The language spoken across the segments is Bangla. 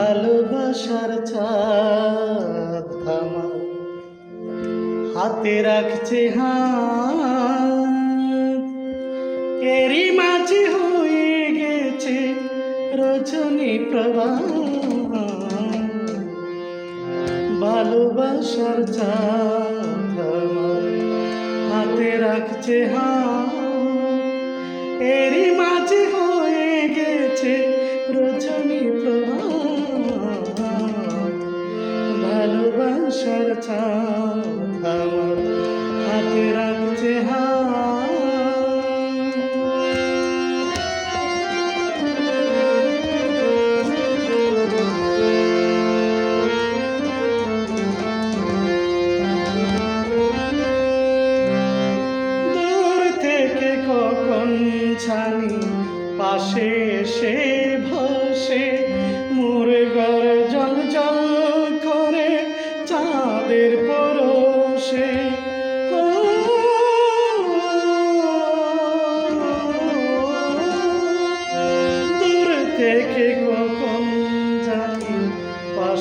ভালোবাসার আমার হাতে রাখছে এরই মাঝে হয়ে গেছে রজনী প্রভা ভালোবাসার আমার হাতে রাখছে এরই মাঝে হয়ে থেকে কখন ছানি পাশে এসে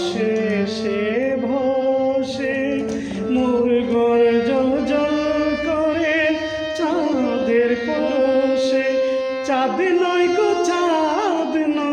পাশে সে ভসে মোর ঘর জল জল করে চাঁদের পরশে চাঁদ নয় গো, চাঁদ নয়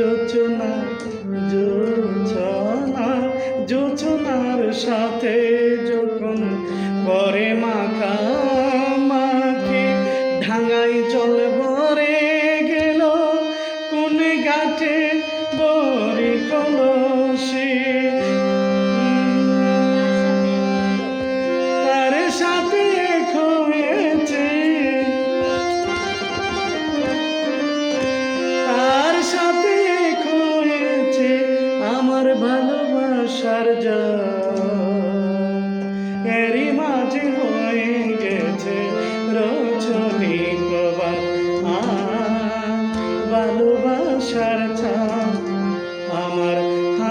যোজনা যোচনা যোচনার সাথে যখন করে মাখি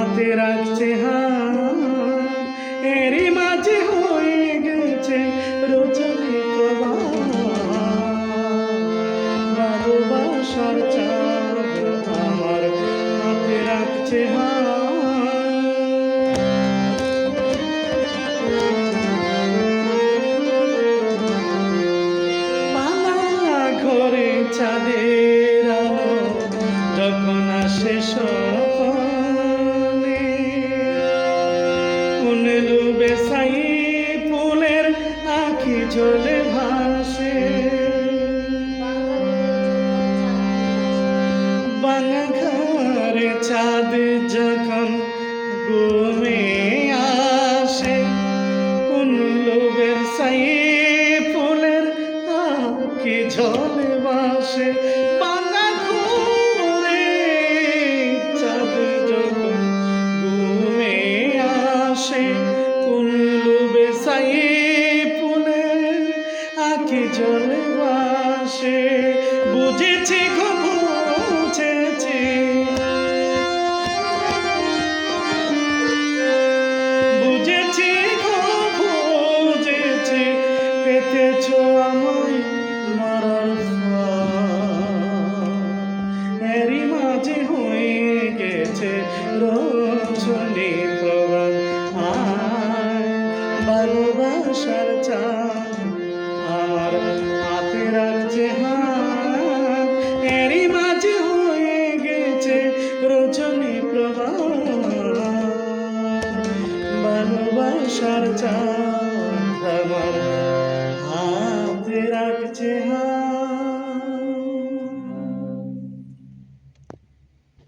হাতে রাখছে মাঝে হয়ে গেছে প্রভা ভালোবাসার চাঁদ। সাই ফুলের আখি ঝোলে ভাসে। বাঙা ঘরে চাঁদ যখন ঘুমে আসে, কোন লোবের সাই ফুলের আঁকি ঝলে বুঝেছি গো বুঝেছি বুঝেছি গো বুঝেছি, পেতেছ আমায় মরার। এরই মাঝে হয়ে গেছে রচনী আয় ভালোবাসার চাঁদ আমার হাতে আশার চাঁদ আমার